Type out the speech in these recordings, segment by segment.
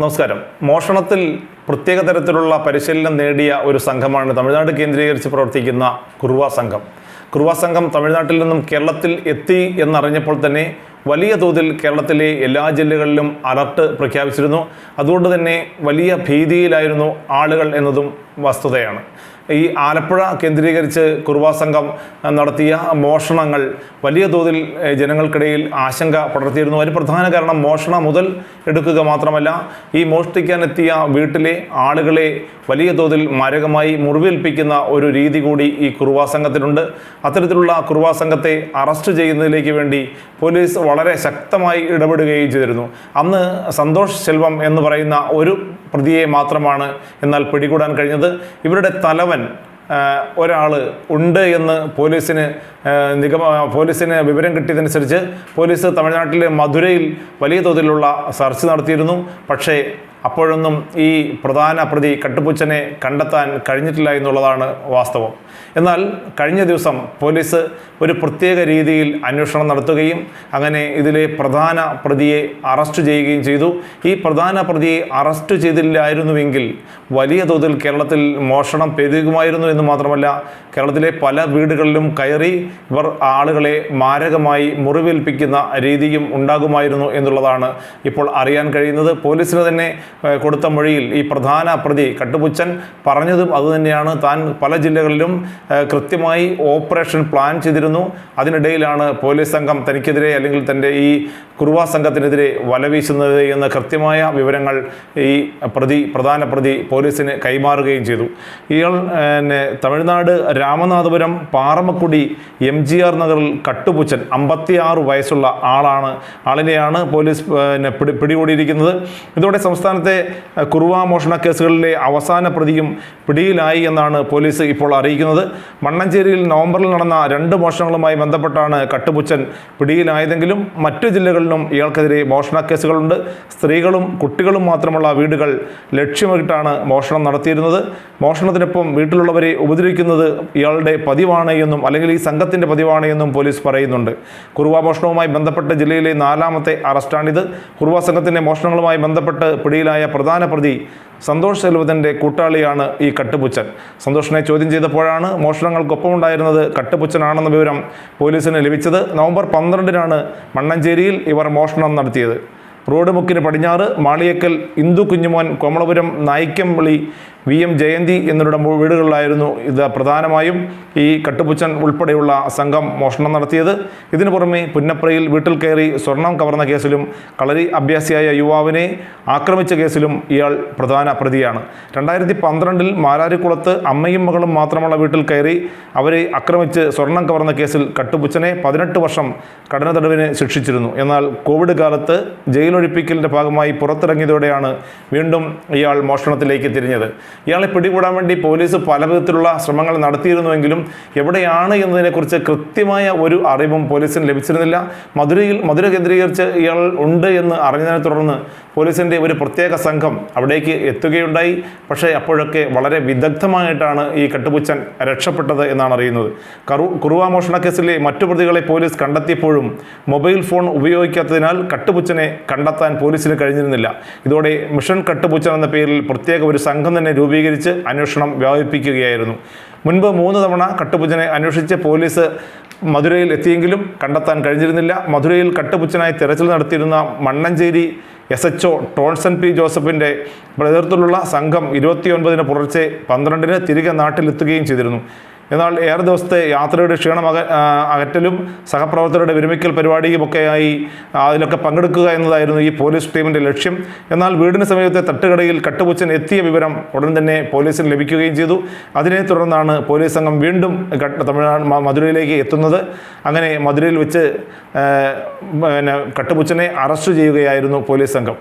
നമസ്കാരം. മോഷണത്തിൽ പ്രത്യേക തരത്തിലുള്ള പരിശീലനം നേടിയ ഒരു സംഘമാണ് തമിഴ്നാട് കേന്ദ്രീകരിച്ച് പ്രവർത്തിക്കുന്ന കുറുവ സംഘം. കുറുവ സംഘം തമിഴ്നാട്ടിൽ നിന്നും കേരളത്തിൽ എത്തി എന്നറിഞ്ഞപ്പോൾ തന്നെ വലിയ തോതിൽ കേരളത്തിലെ എല്ലാ ജില്ലകളിലും അലർട്ട് പ്രഖ്യാപിച്ചിരുന്നു. അതുകൊണ്ട് തന്നെ വലിയ ഭീതിയിലായിരുന്നു ആളുകൾ എന്നതും വസ്തുതയാണ്. ഈ ആലപ്പുഴ കേന്ദ്രീകരിച്ച് കുറുവാ സംഘം നടത്തിയ മോഷണങ്ങൾ വലിയ തോതിൽ ജനങ്ങൾക്കിടയിൽ ആശങ്ക പടർത്തിയിരുന്നു. അതിന് പ്രധാന കാരണം മോഷണം മുതൽ എടുക്കുക മാത്രമല്ല ഈ മോഷ്ടിക്കാനെത്തിയ വീട്ടിലെ ആളുകളെ വലിയ തോതിൽ മാരകമായി മുറിവേൽപ്പിക്കുന്ന ഒരു രീതി കൂടി ഈ കുറുവാ സംഘത്തിനുണ്ട്. അത്തരത്തിലുള്ള കുറുവാ സംഘത്തെ അറസ്റ്റ് ചെയ്യുന്നതിലേക്ക് വേണ്ടി പോലീസ് വളരെ ശക്തമായി ഇടപെടുകയും ചെയ്തിരുന്നു. അന്ന് സന്തോഷ് സെൽവം എന്ന് പറയുന്ന ഒരു പ്രതിയെ മാത്രമാണ് എന്നാൽ പിടികൂടാൻ കഴിഞ്ഞത്. ഇവരുടെ തലവൻ ഒരാൾ ഉണ്ട് എന്ന് പോലീസിന് നിഗമ പോലീസിന് വിവരം കിട്ടിയതനുസരിച്ച് പോലീസ് തമിഴ്നാട്ടിലെ മധുരയിൽ വലിയ തോതിലുള്ള സെർച്ച് നടത്തിയിരുന്നു. പക്ഷേ അപ്പോഴൊന്നും ഈ പ്രധാന പ്രതി കട്ടുപുച്ചനെ കണ്ടെത്താൻ കഴിഞ്ഞിട്ടില്ല എന്നുള്ളതാണ് വാസ്തവം. എന്നാൽ കഴിഞ്ഞ ദിവസം പോലീസ് ഒരു പ്രത്യേക രീതിയിൽ അന്വേഷണം നടത്തുകയും അങ്ങനെ ഇതിലെ പ്രധാന പ്രതിയെ അറസ്റ്റ് ചെയ്യുകയും ചെയ്തു. ഈ പ്രധാന പ്രതിയെ അറസ്റ്റ് ചെയ്തില്ലായിരുന്നുവെങ്കിൽ വലിയ തോതിൽ കേരളത്തിൽ മോഷണം പെരുകുമായിരുന്നു എന്ന് മാത്രമല്ല കേരളത്തിലെ പല വീടുകളിലും കയറി ഇവർ ആളുകളെ മാരകമായി മുറിവേൽപ്പിക്കുന്ന രീതിയും ഉണ്ടാകുമായിരുന്നു എന്നുള്ളതാണ് ഇപ്പോൾ അറിയാൻ കഴിയുന്നത്. പോലീസിന് തന്നെ കൊടുത്ത മൊഴിയിൽ ഈ പ്രധാന പ്രതി കട്ടുപുച്ചൻ പറഞ്ഞതും അതുതന്നെയാണ്. താൻ പല ജില്ലകളിലും കൃത്യമായി ഓപ്പറേഷൻ പ്ലാൻ ചെയ്തിരുന്നു. അതിനിടയിലാണ് പോലീസ് സംഘം തനിക്കെതിരെ അല്ലെങ്കിൽ തന്റെ ഈ കുറുവാ സംഘത്തിനെതിരെ വലവീശുന്നത് എന്ന കൃത്യമായ വിവരങ്ങൾ ഈ പ്രതി പ്രധാന പ്രതി പോലീസിന് കൈമാറുകയും ചെയ്തു. ഇയാൾ പിന്നെ Tamil Nadu Ramanathapuram Paramakudi M G R നഗറിൽ കട്ടുപുച്ചൻ അമ്പത്തിയാറ് വയസ്സുള്ള ആളാണ്. ആളിനെയാണ് പോലീസ് പിന്നെ പിടി പിടികൂടിയിരിക്കുന്നത്. ഇതോടെ സംസ്ഥാനത്തെ കുറുവ മോഷണ കേസുകളിലെ അവസാന പ്രതിയും പിടിയിലായി എന്നാണ് പോലീസ് ഇപ്പോൾ അറിയിക്കുന്നത്. മണ്ണഞ്ചേരിയിൽ നവംബറിൽ നടന്ന രണ്ട് മോഷണങ്ങളുമായി ബന്ധപ്പെട്ടാണ് കട്ടുപുച്ചൻ പിടിയിലായതെങ്കിലും മറ്റു ജില്ലകളിലും ഇയാൾക്കെതിരെ മോഷണ കേസുകളുണ്ട്. സ്ത്രീകളും കുട്ടികളും മാത്രമുള്ള വീടുകൾ ലക്ഷ്യമിട്ടാണ് മോഷണം നടത്തിയിരുന്നത്. മോഷണത്തിനൊപ്പം വീട്ടിലുള്ളവരെ ഉപദ്രവിക്കുന്നത് ഇയാളുടെ പതിവാണ് എന്നും അല്ലെങ്കിൽ ഈ സംഘത്തിന്റെ പതിവാണ് എന്നും പോലീസ് പറയുന്നുണ്ട്. കുറുവ മോഷണവുമായി ബന്ധപ്പെട്ട് ജില്ലയിലെ നാലാമത്തെ അറസ്റ്റാണിത്. കുറുവ സംഘത്തിന്റെ മോഷണങ്ങളുമായി ബന്ധപ്പെട്ട് പിടിയിലായ പ്രധാന പ്രതി സന്തോഷ് സെൽവത്തിന്റെ കൂട്ടാളിയാണ് ഈ കട്ടുപുച്ചൻ സന്തോഷിനെ ചോദ്യം ചെയ്തപ്പോഴാണ് മോഷണങ്ങൾക്കൊപ്പമുണ്ടായിരുന്നത് കട്ടുപുച്ചനാണെന്ന വിവരം പോലീസിന് ലഭിച്ചത് നവംബർ പന്ത്രണ്ടിനാണ് മണ്ണഞ്ചേരിയിൽ ഇവർ മോഷണം നടത്തിയത്. റോഡ് മുക്കിന് പടിഞ്ഞാറ് മാളിയക്കൽ ഇന്ദു കുഞ്ഞുമോൻ കോമളപുരം നായിക്കംവിളി വി എം ജയന്തി എന്നിവരുടെ വീടുകളിലായിരുന്നു ഇത് പ്രധാനമായും ഈ കട്ടുപുച്ചൻ ഉൾപ്പെടെയുള്ള സംഘം മോഷണം നടത്തിയത്. ഇതിനു പുറമെ പുന്നപ്രയിൽ വീട്ടിൽ കയറി സ്വർണം കവർന്ന കേസിലും കളരി അഭ്യാസിയായ യുവാവിനെ ആക്രമിച്ച കേസിലും ഇയാൾ പ്രധാന പ്രതിയാണ്. രണ്ടായിരത്തി പന്ത്രണ്ടിൽ മാരാരിക്കുളത്ത് അമ്മയും മകളും മാത്രമുള്ള വീട്ടിൽ കയറി അവരെ ആക്രമിച്ച് സ്വർണം കവർന്ന കേസിൽ കട്ടുപുച്ചനെ പതിനെട്ട് വർഷം കഠിന തടവിന് ശിക്ഷിച്ചിരുന്നു. എന്നാൽ കോവിഡ് കാലത്ത് ജയിലൊഴിപ്പിക്കലിന്റെ ഭാഗമായി പുറത്തിറങ്ങിയതോടെയാണ് വീണ്ടും ഇയാൾ മോഷണത്തിലേക്ക് തിരിഞ്ഞത്. ഇയാളെ പിടികൂടാൻ വേണ്ടി പോലീസ് പല വിധത്തിലുള്ള ശ്രമങ്ങൾ നടത്തിയിരുന്നുവെങ്കിലും എവിടെയാണ് എന്നതിനെക്കുറിച്ച് കൃത്യമായ ഒരു അറിവും പോലീസിന് ലഭിച്ചിരുന്നില്ല. മധുരയിൽ മധുര കേന്ദ്രീകരിച്ച് ഇയാൾ ഉണ്ട് എന്ന് അറിഞ്ഞതിനെ തുടർന്ന് പോലീസിന്റെ ഒരു പ്രത്യേക സംഘം അവിടേക്ക് എത്തുകയുണ്ടായി. പക്ഷേ അപ്പോഴൊക്കെ വളരെ വിദഗ്ധമായിട്ടാണ് ഈ കെട്ടുപുച്ചൻ രക്ഷപ്പെട്ടത് എന്നാണ് അറിയുന്നത്. കറു കുറുവ മോഷണ കേസിലെ മറ്റു പ്രതികളെ പോലീസ് കണ്ടെത്തിയപ്പോഴും മൊബൈൽ ഫോൺ ഉപയോഗിക്കാത്തതിനാൽ കട്ടുപുച്ചനെ കണ്ടെത്താൻ പോലീസിന് കഴിഞ്ഞിരുന്നില്ല. ഇതോടെ മിഷൻ കട്ടുപുച്ചൻ എന്ന പേരിൽ പ്രത്യേക ഒരു സംഘം തന്നെ രൂപീകരിച്ച് അന്വേഷണം വ്യാപിപ്പിക്കുകയായിരുന്നു. മുൻപ് മൂന്ന് തവണ കട്ടുപുച്ചനെ അന്വേഷിച്ച് പോലീസ് മധുരയിൽ എത്തിയെങ്കിലും കണ്ടെത്താൻ കഴിഞ്ഞിരുന്നില്ല. മധുരയിൽ കട്ടുപുച്ചനായി തിരച്ചിൽ നടത്തിയിരുന്ന Mannanchery S H O Tonson P ജോസഫിന്റെ നേതൃത്വത്തിലുള്ള സംഘം ഇരുപത്തിയൊൻപതിന് പുലർച്ചെ പന്ത്രണ്ടിന് തിരികെ നാട്ടിലെത്തുകയും ചെയ്തിരുന്നു. എന്നാൽ ഏറെ ദിവസത്തെ യാത്രയുടെ ക്ഷീണം അക അകറ്റലും സഹപ്രവർത്തകരുടെ വിരമിക്കൽ പരിപാടിയുമൊക്കെയായി അതിലൊക്കെ പങ്കെടുക്കുക എന്നതായിരുന്നു ഈ പോലീസ് ടീമിന്റെ ലക്ഷ്യം. എന്നാൽ വീടിന് സമീപത്തെ തട്ടുകടയിൽ കട്ടുപുച്ചൻ എത്തിയ വിവരം ഉടൻ തന്നെ പോലീസിന് ലഭിക്കുകയും ചെയ്തു. അതിനെ തുടർന്നാണ് പോലീസ് സംഘം വീണ്ടും തമിഴ്നാട് മധുരയിലേക്ക് എത്തുന്നത്. അങ്ങനെ മധുരയിൽ വെച്ച് പിന്നെ കട്ടുപുച്ചനെ അറസ്റ്റ് ചെയ്യുകയായിരുന്നു പോലീസ് സംഘം.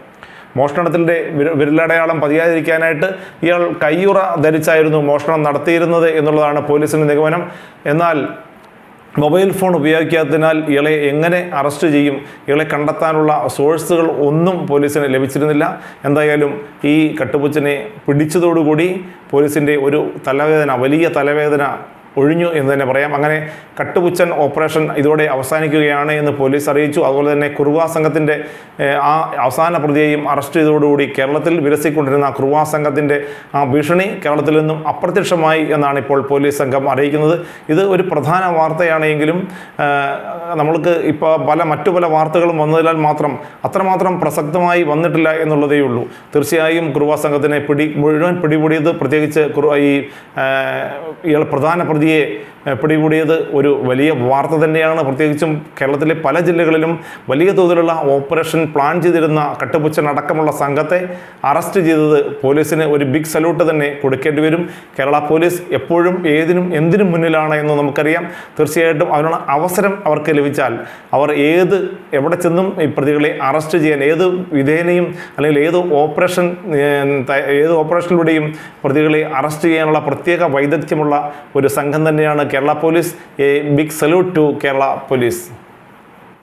മോഷണത്തിന്റെ വിരലടയാളം പതിയാതിരിക്കാനായിട്ട് ഇയാൾ കയ്യുറ ധരിച്ചായിരുന്നു മോഷണം നടത്തിയിരുന്നത് എന്നുള്ളതാണ് പോലീസിന്റെ നിഗമനം. എന്നാൽ മൊബൈൽ ഫോൺ ഉപയോഗിക്കാത്തതിനാൽ ഇയാളെ എങ്ങനെ അറസ്റ്റ് ചെയ്യും? ഇയാളെ കണ്ടെത്താനുള്ള സോഴ്സുകൾ ഒന്നും പോലീസിന് ലഭിച്ചിരുന്നില്ല. എന്തായാലും ഈ കട്ടുപൂച്ചനെ പിടിച്ചതോടുകൂടി പോലീസിന്റെ ഒരു തലവേദന വലിയ തലവേദന ഒഴിഞ്ഞു എന്ന് തന്നെ പറയാം. അങ്ങനെ കട്ടുപുച്ചൻ ഓപ്പറേഷൻ ഇതോടെ അവസാനിക്കുകയാണ് എന്ന് പോലീസ് അറിയിച്ചു. അതുപോലെ തന്നെ കുറുവാ സംഘത്തിന്റെ ആ അവസാന പ്രതിയെയും അറസ്റ്റ് ചെയ്തതോടുകൂടി കേരളത്തിൽ വിലസിക്കൊണ്ടിരുന്ന കുറുവാ സംഘത്തിന്റെ ആ ഭീഷണി കേരളത്തിൽ നിന്നും അപ്രത്യക്ഷമായി എന്നാണ് ഇപ്പോൾ പോലീസ് സംഘം അറിയിക്കുന്നത്. ഇത് ഒരു പ്രധാന വാർത്തയാണെങ്കിലും നമ്മൾക്ക് ഇപ്പോൾ പല മറ്റു പല വാർത്തകളും വന്നതിനാൽ മാത്രം അത്രമാത്രം പ്രസക്തമായി വന്നിട്ടില്ല എന്നുള്ളതേ ഉള്ളൂ. തീർച്ചയായും കുറുവാ സംഘത്തിനെ പിടി മുഴുവൻ പിടികൂടിയത് പ്രത്യേകിച്ച് ഈ പ്രധാന പ്രധാന പ്രതിയെ പിടികൂടിയത് ഒരു വലിയ വാർത്ത തന്നെയാണ്. പ്രത്യേകിച്ചും കേരളത്തിലെ പല ജില്ലകളിലും വലിയ തോതിലുള്ള ഓപ്പറേഷൻ പ്ലാൻ ചെയ്തിരുന്ന കട്ടുപുച്ചൻ അടക്കമുള്ള സംഘത്തെ അറസ്റ്റ് ചെയ്തത് പോലീസിന് ഒരു ബിഗ് സല്യൂട്ട് തന്നെ കൊടുക്കേണ്ടി വരും. കേരള പോലീസ് എപ്പോഴും ഏതിനും എന്തിനും മുന്നിലാണ് എന്ന് നമുക്കറിയാം. തീർച്ചയായിട്ടും അതിനുള്ള അവസരം അവർക്ക് ലഭിച്ചാൽ അവർ ഏത് എവിടെ ചെന്നും ഈ പ്രതികളെ അറസ്റ്റ് ചെയ്യാൻ ഏത് വിധേനയും അല്ലെങ്കിൽ ഏത് ഓപ്പറേഷൻ ഏത് ഓപ്പറേഷനിലൂടെയും പ്രതികളെ അറസ്റ്റ് ചെയ്യാനുള്ള പ്രത്യേക വൈദഗ്ധ്യമുള്ള ഒരു സംഘം തന്നെയാണ് Kerala police. A big salute to Kerala police.